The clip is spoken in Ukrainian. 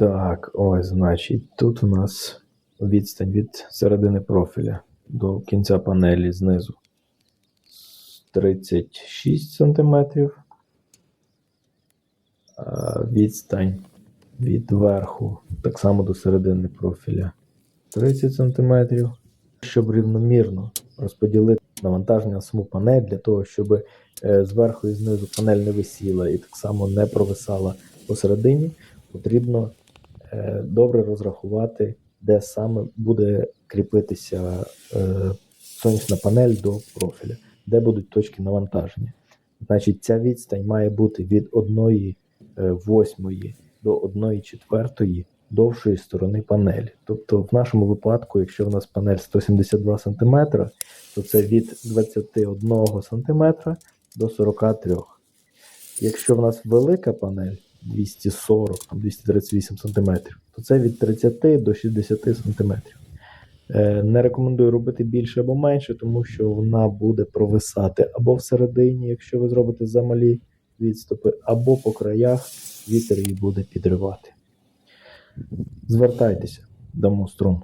Так, ось, значить, тут у нас відстань від середини профіля до кінця панелі знизу 36 см. Відстань від верху так само до середини профіля 30 см. Щоб рівномірно розподілити навантаження на саму панель для того, щоб е, зверху і знизу панель не висіла і так само не провисала посередині, потрібно добре розрахувати, де саме буде кріпитися е, сонячна панель до профіля, де будуть точки навантаження. Значить, ця відстань має бути від 1 восьмої до 1 четвертої довшої сторони панелі. Тобто, в нашому випадку, якщо в нас панель 172 см, то це від 21 см до 43 Якщо в нас велика панель 240, там 238 см, то це від 30 до 60 см. Е, Не рекомендую робити більше або менше, тому що вона буде провисати або всередині, якщо ви зробите замалі відступи, або по краях вітер її буде підривати. Звертайтеся, дамо струм.